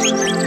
Música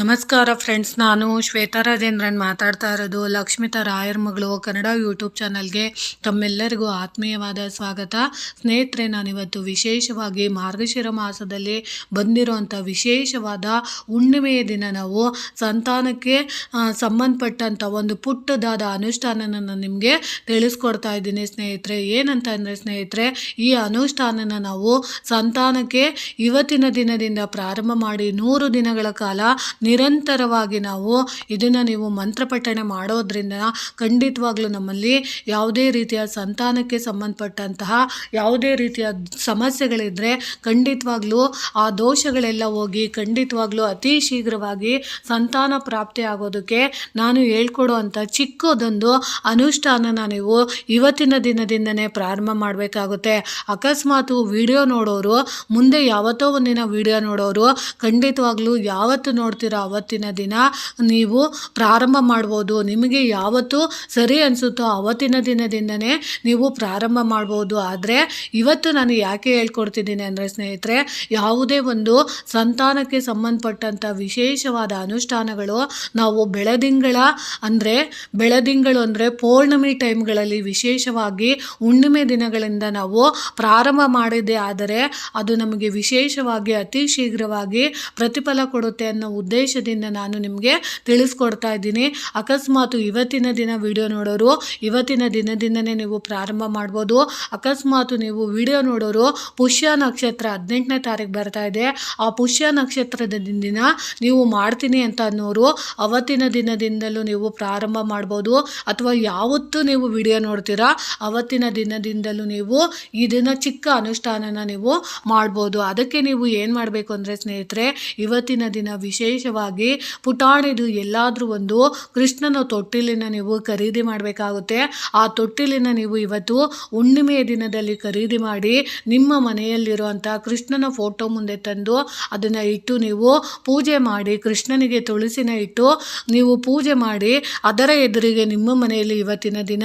ನಮಸ್ಕಾರ ಫ್ರೆಂಡ್ಸ್ ನಾನು ಶ್ವೇತಾ ರಾಜೇಂದ್ರನ್ ಮಾತಾಡ್ತಾ ಇರೋದು. ಲಕ್ಷ್ಮಿತಾ ರಾಯರ್ ಮಗಳು ಕನ್ನಡ ಯೂಟ್ಯೂಬ್ ಚಾನಲ್ಗೆ ತಮ್ಮೆಲ್ಲರಿಗೂ ಆತ್ಮೀಯವಾದ ಸ್ವಾಗತ. ಸ್ನೇಹಿತರೆ, ನಾನಿವತ್ತು ವಿಶೇಷವಾಗಿ ಮಾರ್ಗಶಿರ ಮಾಸದಲ್ಲಿ ಬಂದಿರುವಂಥ ವಿಶೇಷವಾದ ಹುಣ್ಣಿಮೆಯ ದಿನ ನಾವು ಸಂತಾನಕ್ಕೆ ಸಂಬಂಧಪಟ್ಟಂಥ ಒಂದು ಪುಟ್ಟದಾದ ಅನುಷ್ಠಾನನ ನಾನು ನಿಮಗೆ ತಿಳಿಸ್ಕೊಡ್ತಾ ಇದ್ದೀನಿ ಸ್ನೇಹಿತರೆ. ಏನಂತ ಅಂದರೆ ಸ್ನೇಹಿತರೆ, ಈ ಅನುಷ್ಠಾನನ ನಾವು ಸಂತಾನಕ್ಕೆ ಇವತ್ತಿನ ದಿನದಿಂದ ಪ್ರಾರಂಭ ಮಾಡಿ ನೂರು ದಿನಗಳ ಕಾಲ ನಿರಂತರವಾಗಿ ನಾವು ಇದನ್ನು ನೀವು ಮಂತ್ರಪಠಣೆ ಮಾಡೋದ್ರಿಂದ ಖಂಡಿತವಾಗ್ಲೂ ನಮ್ಮಲ್ಲಿ ಯಾವುದೇ ರೀತಿಯ ಸಂತಾನಕ್ಕೆ ಸಂಬಂಧಪಟ್ಟಂತಹ ಯಾವುದೇ ರೀತಿಯ ಸಮಸ್ಯೆಗಳಿದ್ದರೆ ಖಂಡಿತವಾಗ್ಲೂ ಆ ದೋಷಗಳೆಲ್ಲ ಹೋಗಿ ಖಂಡಿತವಾಗ್ಲೂ ಅತಿ ಶೀಘ್ರವಾಗಿ ಸಂತಾನ ಪ್ರಾಪ್ತಿ ಆಗೋದಕ್ಕೆ ನಾನು ಹೇಳ್ಕೊಡುವಂಥ ಚಿಕ್ಕದೊಂದು ಅನುಷ್ಠಾನನ ನೀವು ಇವತ್ತಿನ ದಿನದಿಂದನೇ ಪ್ರಾರಂಭ ಮಾಡಬೇಕಾಗುತ್ತೆ. ಅಕಸ್ಮಾತ್ ವಿಡಿಯೋ ನೋಡೋರು, ಮುಂದೆ ಯಾವತ್ತೋ ಒಂದಿನ ವಿಡಿಯೋ ನೋಡೋರು, ಖಂಡಿತವಾಗ್ಲೂ ಯಾವತ್ತು ನೋಡ್ತೀರೋ ಅವತ್ತಿನ ದಿನ? ನೀವು ಪ್ರಾರಂಭ ಮಾಡ್ಬೋದು. ನಿಮಗೆ ಯಾವತ್ತು ಸರಿ ಅನಿಸುತ್ತೋ ಅವತ್ತಿನ ದಿನದಿಂದನೇ ನೀವು ಪ್ರಾರಂಭ ಮಾಡ್ಬೋದು. ಆದರೆ ಇವತ್ತು ನಾನು ಯಾಕೆ ಹೇಳ್ಕೊಡ್ತಿದ್ದೀನಿ ಅಂದರೆ ಸ್ನೇಹಿತರೆ, ಯಾವುದೇ ಒಂದು ಸಂತಾನಕ್ಕೆ ಸಂಬಂಧಪಟ್ಟಂಥ ವಿಶೇಷವಾದ ಅನುಷ್ಠಾನಗಳು ನಾವು ಬೆಳದಿಂಗಳ ಅಂದರೆ ಬೆಳದಿಂಗಳು ಅಂದರೆ ಪೌರ್ಣಮಿ ಟೈಮ್ಗಳಲ್ಲಿ ವಿಶೇಷವಾಗಿ ಹುಣ್ಣಿಮೆ ದಿನಗಳಿಂದ ನಾವು ಪ್ರಾರಂಭ ಮಾಡಿದೆ ಆದರೆ ಅದು ನಮಗೆ ವಿಶೇಷವಾಗಿ ಅತಿ ಶೀಘ್ರವಾಗಿ ಪ್ರತಿಫಲ ಕೊಡುತ್ತೆ ಅನ್ನೋ ಉದ್ದೇಶದಿಂದ ನಾನು ನಿಮಗೆ ತಿಳಿಸ್ಕೊಡ್ತಾ ಇದ್ದೀನಿ. ಅಕಸ್ಮಾತ್ ಇವತ್ತಿನ ದಿನ ವಿಡಿಯೋ ನೋಡೋರು, ಇವತ್ತಿನ ದಿನದಿಂದನೇ ನೀವು ಪ್ರಾರಂಭ ಮಾಡ್ಬೋದು. ಅಕಸ್ಮಾತ್ ನೀವು ವಿಡಿಯೋ ನೋಡೋರು, ಪುಷ್ಯ ನಕ್ಷತ್ರ ಹದಿನೆಂಟನೇ ತಾರೀಕು ಬರ್ತಾ ಇದೆ. ಆ ಪುಷ್ಯ ನಕ್ಷತ್ರದ ದಿನ ನೀವು ಮಾಡ್ತೀನಿ ಅಂತ ಅನ್ನೋರು, ಅವತ್ತಿನ ದಿನದಿಂದಲೂ ನೀವು ಪ್ರಾರಂಭ ಮಾಡ್ಬೋದು. ಅಥವಾ ಯಾವತ್ತು ನೀವು ವಿಡಿಯೋ ನೋಡ್ತೀರಾ, ಅವತ್ತಿನ ದಿನದಿಂದಲೂ ನೀವು ಇದನ್ನು ಚಿಕ್ಕ ಅನುಷ್ಠಾನನ ನೀವು ಮಾಡ್ಬೋದು. ಅದಕ್ಕೆ ನೀವು ಏನು ಮಾಡಬೇಕು ಅಂದರೆ ಸ್ನೇಹಿತರೆ, ಇವತ್ತಿನ ದಿನ ವಿಶೇಷವಾಗಿ ಪುಟಾಣಿದು ಎಲ್ಲಾದರೂ ಒಂದು ಕೃಷ್ಣನ ತೊಟ್ಟಿಲಿನ ನೀವು ಖರೀದಿ ಮಾಡಬೇಕಾಗುತ್ತೆ. ಆ ತೊಟ್ಟಿಲಿನ ನೀವು ಇವತ್ತು ಹುಣ್ಣಿಮೆಯ ದಿನದಲ್ಲಿ ಖರೀದಿ ಮಾಡಿ ನಿಮ್ಮ ಮನೆಯಲ್ಲಿರುವಂಥ ಕೃಷ್ಣನ ಫೋಟೋ ಮುಂದೆ ತಂದು ಅದನ್ನು ಇಟ್ಟು ನೀವು ಪೂಜೆ ಮಾಡಿ, ಕೃಷ್ಣನಿಗೆ ತುಳಸಿನ ಇಟ್ಟು ನೀವು ಪೂಜೆ ಮಾಡಿ, ಅದರ ಎದುರಿಗೆ ನಿಮ್ಮ ಮನೆಯಲ್ಲಿ ಇವತ್ತಿನ ದಿನ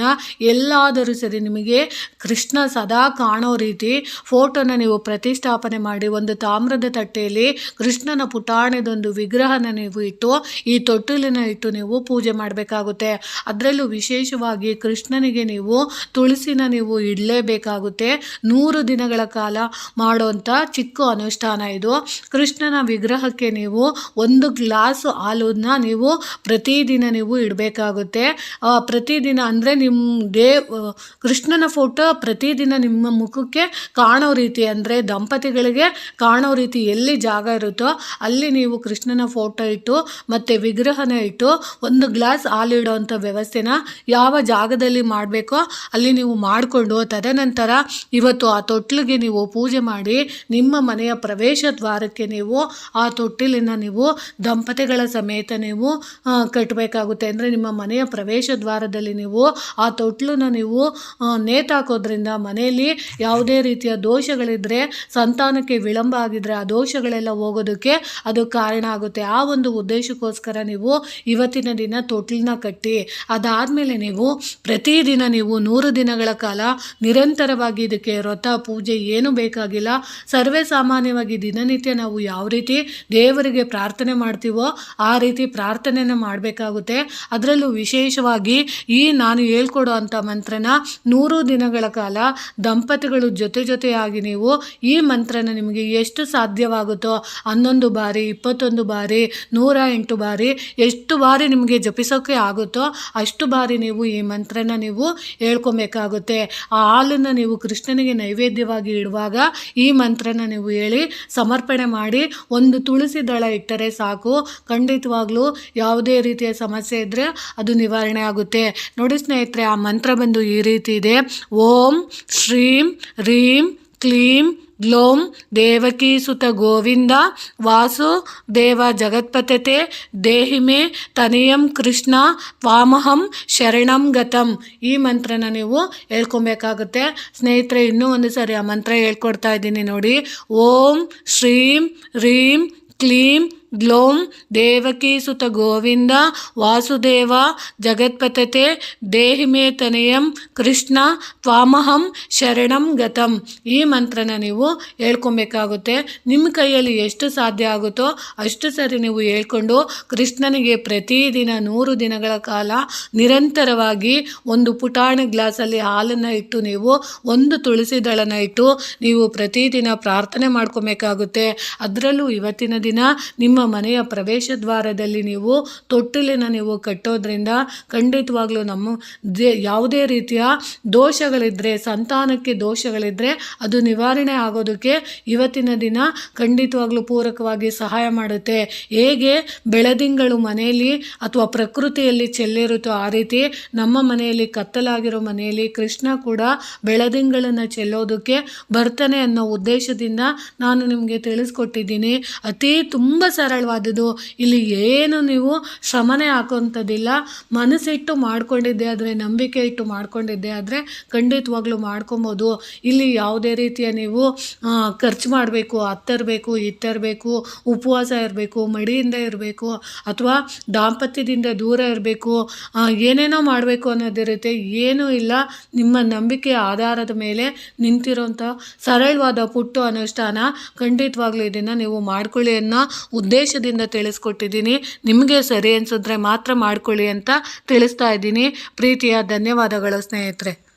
ಎಲ್ಲಾದರೂ ಸರಿ ನಿಮಗೆ ಕೃಷ್ಣ ಸದಾ ಕಾಣೋ ರೀತಿ ಫೋಟೋನ ನೀವು ಪ್ರತಿಷ್ಠಾಪನೆ ಮಾಡಿ, ಒಂದು ತಾಮ್ರದ ತಟ್ಟೆಯಲ್ಲಿ ಕೃಷ್ಣನ ಪುಟಾಣಿದೊಂದು ವಿಗ್ರಹನ ನೀವು ಇಟ್ಟು, ಈ ತೊಟ್ಟಿಲಿನ ಇಟ್ಟು ನೀವು ಪೂಜೆ ಮಾಡಬೇಕಾಗುತ್ತೆ. ಅದರಲ್ಲೂ ವಿಶೇಷವಾಗಿ ಕೃಷ್ಣನಿಗೆ ನೀವು ತುಳಸಿನ ನೀವು ಇಡಲೇಬೇಕಾಗುತ್ತೆ. ನೂರು ದಿನಗಳ ಕಾಲ ಮಾಡುವಂಥ ಚಿಕ್ಕ ಅನುಷ್ಠಾನ ಇದು. ಕೃಷ್ಣನ ವಿಗ್ರಹಕ್ಕೆ ನೀವು ಒಂದು ಗ್ಲಾಸ್ ಹಾಲನ್ನ ನೀವು ಪ್ರತಿದಿನ ನೀವು ಇಡಬೇಕಾಗುತ್ತೆ. ಪ್ರತಿದಿನ ಅಂದರೆ ನಿಮ್ಮ ದೇವ್ ಕೃಷ್ಣನ ಫೋಟೋ ಪ್ರತಿದಿನ ನಿಮ್ಮ ಮುಖಕ್ಕೆ ಕಾಣೋ ರೀತಿ ಅಂದರೆ ದಂಪತಿಗಳಿಗೆ ಕಾಣೋ ರೀತಿ ಎಲ್ಲಿ ಜಾಗ ಇರುತ್ತೋ ಅಲ್ಲಿ ನೀವು ಕೃಷ್ಣನ ಫೋಟೋ ಇಟ್ಟು ಮತ್ತು ವಿಗ್ರಹನ ಇಟ್ಟು ಒಂದು ಗ್ಲಾಸ್ ಹಾಲು ವ್ಯವಸ್ಥೆನ ಯಾವ ಜಾಗದಲ್ಲಿ ಮಾಡಬೇಕೋ ಅಲ್ಲಿ ನೀವು ಮಾಡಿಕೊಂಡು ತದನಂತರ ಇವತ್ತು ಆ ತೊಟ್ಲಿಗೆ ನೀವು ಪೂಜೆ ಮಾಡಿ ನಿಮ್ಮ ಮನೆಯ ಪ್ರವೇಶ ದ್ವಾರಕ್ಕೆ ನೀವು ಆ ತೊಟ್ಟಿಲಿನ ನೀವು ದಂಪತಿಗಳ ಸಮೇತ ನೀವು ಕಟ್ಟಬೇಕಾಗುತ್ತೆ. ಅಂದರೆ ನಿಮ್ಮ ಮನೆಯ ಪ್ರವೇಶ ದ್ವಾರದಲ್ಲಿ ನೀವು ಆ ತೊಟ್ಲನ್ನ ನೀವು ನೇತಾಕೋದ್ರಿಂದ ಮನೆಯಲ್ಲಿ ಯಾವುದೇ ರೀತಿಯ ದೋಷಗಳಿದ್ದರೆ ಸಂತಾನಕ್ಕೆ ವಿಳಂಬ ಆಗಿದ್ದರೆ ಆ ದೋಷಗಳೆಲ್ಲ ಹೋಗೋದಕ್ಕೆ ಅದು ಕಾರಣ ಆಗುತ್ತೆ. ಆ ಒಂದು ಉದ್ದೇಶಕ್ಕೋಸ್ಕರ ನೀವು ಇವತ್ತಿನ ದಿನ ತೊಟ್ಲನ್ನ ಕಟ್ಟಿ, ಅದಾದಮೇಲೆ ನೀವು ಪ್ರತಿದಿನ ನೀವು ನೂರು ದಿನಗಳ ಕಾಲ ನಿರಂತರವಾಗಿ ಇದಕ್ಕೆ ವ್ರತ, ಪೂಜೆ ಏನು ಬೇಕಾಗಿಲ್ಲ. ಸರ್ವೇ ಸಾಮಾನ್ಯವಾಗಿ ದಿನನಿತ್ಯ ನಾವು ಯಾವ ರೀತಿ ದೇವರಿಗೆ ಪ್ರಾರ್ಥನೆ ಮಾಡ್ತೀವೋ ಆ ರೀತಿ ಪ್ರಾರ್ಥನೆಯನ್ನು ಮಾಡಬೇಕಾಗುತ್ತೆ. ಅದರಲ್ಲೂ ವಿಶೇಷವಾಗಿ ಈ ನಾನು ಹೇಳ್ಕೊಡೋ ಅಂಥ ಮಂತ್ರನ ನೂರು ದಿನಗಳ ಕಾಲ ದಂಪತಿಗಳು ಜೊತೆ ಜೊತೆಯಾಗಿ ನೀವು ಈ ಮಂತ್ರನ ನಿಮಗೆ ಎಷ್ಟು ಸಾಧ್ಯವಾಗುತ್ತೋ, ಹನ್ನೊಂದು ಬಾರಿ, ಇಪ್ಪತ್ತೊಂದು ಬಾರಿ ನೂರ ಎಂಟು ಬಾರಿ ಎಷ್ಟು ಬಾರಿ ನಿಮಗೆ ಜಪಿಸೋಕ್ಕೆ ಆಗುತ್ತೋ ಅಷ್ಟು ಬಾರಿ ನೀವು ಈ ಮಂತ್ರನ ನೀವು ಹೇಳ್ಕೊಬೇಕಾಗುತ್ತೆ. ಆ ಹಾಲನ್ನು ನೀವು ಕೃಷ್ಣನಿಗೆ ನೈವೇದ್ಯವಾಗಿ ಇಡುವಾಗ ಈ ಮಂತ್ರನ ನೀವು ಹೇಳಿ ಸಮರ್ಪಣೆ ಮಾಡಿ ಒಂದು ತುಳಸಿ ದಳ ಇಟ್ಟರೆ ಸಾಕು. ಖಂಡಿತವಾಗ್ಲೂ ಯಾವುದೇ ರೀತಿಯ ಸಮಸ್ಯೆ ಇದ್ದರೆ ಅದು ನಿವಾರಣೆ ಆಗುತ್ತೆ. ನೋಡಿ ಸ್ನೇಹಿತರೆ, ಆ ಮಂತ್ರ ಬಂದು ಈ ರೀತಿ ಇದೆ. ಓಂ, ಶ್ರೀಂ, ರೀಂ, ಕ್ಲೀಂ ಗ್ಲೋಂ ದೇವಕಿ ಸುತ ಗೋವಿಂದ ವಾಸು ದೇವ ಜಗತ್ಪತತೆ ದೇಹಿಮೆ ತನಿಯಂ ಕೃಷ್ಣ ವಾಮಹಂ ಶರಣಂ ಗತಂ. ಈ ಮಂತ್ರನ ನೀವು ಹೇಳ್ಕೊಬೇಕಾಗುತ್ತೆ. ಸ್ನೇಹಿತರೆ, ಇನ್ನೂ ಒಂದು ಸಾರಿ ಆ ಮಂತ್ರ ಹೇಳ್ಕೊಡ್ತಾ ಇದ್ದೀನಿ ನೋಡಿ. ಓಂ, ಶ್ರೀಂ, ರೀಂ, ಕ್ಲೀಂ ಗ್ಲೋಂ ದೇವಕೀಸುತ ಗೋವಿಂದ ವಾಸುದೇವ ಜಗತ್ಪತತೆ ದೇಹಿಮೇ ತನಯಂ ಕೃಷ್ಣ ತ್ವಾಮಹಂ ಶರಣಂ ಗತಂ. ಈ ಮಂತ್ರನ ನೀವು ಹೇಳ್ಕೊಬೇಕಾಗುತ್ತೆ. ನಿಮ್ಮ ಕೈಯಲ್ಲಿ ಎಷ್ಟು ಸಾಧ್ಯ ಆಗುತ್ತೋ ಅಷ್ಟು ಸರಿ ನೀವು ಹೇಳ್ಕೊಂಡು ಕೃಷ್ಣನಿಗೆ ಪ್ರತಿದಿನ ನೂರು ದಿನಗಳ ಕಾಲ ನಿರಂತರವಾಗಿ ಒಂದು ಪುಟಾಣಿ ಗ್ಲಾಸಲ್ಲಿ ಹಾಲನ್ನು ಇಟ್ಟು ನೀವು ಒಂದು ತುಳಸಿ ದಳನ ಇಟ್ಟು ನೀವು ಪ್ರತಿದಿನ ಪ್ರಾರ್ಥನೆ ಮಾಡ್ಕೊಬೇಕಾಗುತ್ತೆ. ಅದರಲ್ಲೂ ಇವತ್ತಿನ ದಿನ ನಿಮ್ಮ ಮನೆಯ ಪ್ರವೇಶ ದ್ವಾರದಲ್ಲಿ ನೀವು ತೊಟ್ಟಿಲಿನ ನೀವು ಕಟ್ಟೋದ್ರಿಂದ ಖಂಡಿತವಾಗ್ಲೂ ನಮ್ಮ ಯಾವುದೇ ರೀತಿಯ ದೋಷಗಳಿದ್ದರೆ ಸಂತಾನಕ್ಕೆ ದೋಷಗಳಿದ್ದರೆ ಅದು ನಿವಾರಣೆ ಆಗೋದಕ್ಕೆ ಇವತ್ತಿನ ದಿನ ಖಂಡಿತವಾಗ್ಲೂ ಪೂರಕವಾಗಿ ಸಹಾಯ ಮಾಡುತ್ತೆ. ಹೇಗೆ ಬೆಳದಿಂಗಳು ಮನೆಯಲ್ಲಿ ಅಥವಾ ಪ್ರಕೃತಿಯಲ್ಲಿ ಚೆಲ್ಲಿರುತ್ತೋ ಆ ರೀತಿ ನಮ್ಮ ಮನೆಯಲ್ಲಿ ಕತ್ತಲಾಗಿರೋ ಮನೆಯಲ್ಲಿ ಕೃಷ್ಣ ಕೂಡ ಬೆಳದಿಂಗಳನ್ನು ಚೆಲ್ಲೋದಕ್ಕೆ ಬರ್ತಾನೆ ಅನ್ನೋ ಉದ್ದೇಶದಿಂದ ನಾನು ನಿಮಗೆ ತಿಳಿಸ್ಕೊಟ್ಟಿದ್ದೀನಿ. ಅತಿ ತುಂಬ ಸರಳವಾದದ್ದು ಇಲ್ಲಿ ಏನು ನೀವು ಶ್ರಮನೆ ಹಾಕೋಂಥದ್ದಿಲ್ಲ ಮನಸ್ಸಿಟ್ಟು ಮಾಡ್ಕೊಂಡಿದ್ದೆ ಆದರೆ ನಂಬಿಕೆ ಇಟ್ಟು ಮಾಡ್ಕೊಂಡಿದ್ದೆ ಆದರೆ ಖಂಡಿತವಾಗ್ಲೂ ಮಾಡ್ಕೊಬೋದು. ಇಲ್ಲಿ ಯಾವುದೇ ರೀತಿಯ ನೀವು ಖರ್ಚು ಮಾಡಬೇಕು, ಹತ್ತರಬೇಕು, ಇತ್ತರಬೇಕು, ಉಪವಾಸ ಇರಬೇಕು, ಮಡಿಯಿಂದ ಇರಬೇಕು, ಅಥವಾ ದಾಂಪತ್ಯದಿಂದ ದೂರ ಇರಬೇಕು ಏನೇನೋ ಮಾಡಬೇಕು ಅನ್ನೋದಿರುತ್ತೆ ಏನೂ ಇಲ್ಲ. ನಿಮ್ಮ ನಂಬಿಕೆ ಆಧಾರದ ಮೇಲೆ ನಿಂತಿರೋಂಥ ಸರಳವಾದ ಪುಟ್ಟು ಅನುಷ್ಠಾನ ಖಂಡಿತವಾಗ್ಲೂ ಇದನ್ನು ನೀವು ಮಾಡ್ಕೊಳ್ಳಿ ಅನ್ನೋ ಉದ್ದೇಶದಿಂದ ತಿಳಿಸ್ಕೊಟ್ಟಿದ್ದೀನಿ. ನಿಮಗೆ ಸರಿ ಅನಿಸಿದ್ರೆ ಮಾತ್ರ ಮಾಡ್ಕೊಳ್ಳಿ ಅಂತ ತಿಳಿಸ್ತಾ ಇದ್ದೀನಿ. ಪ್ರೀತಿಯ ಧನ್ಯವಾದಗಳು ಸ್ನೇಹಿತರೆ.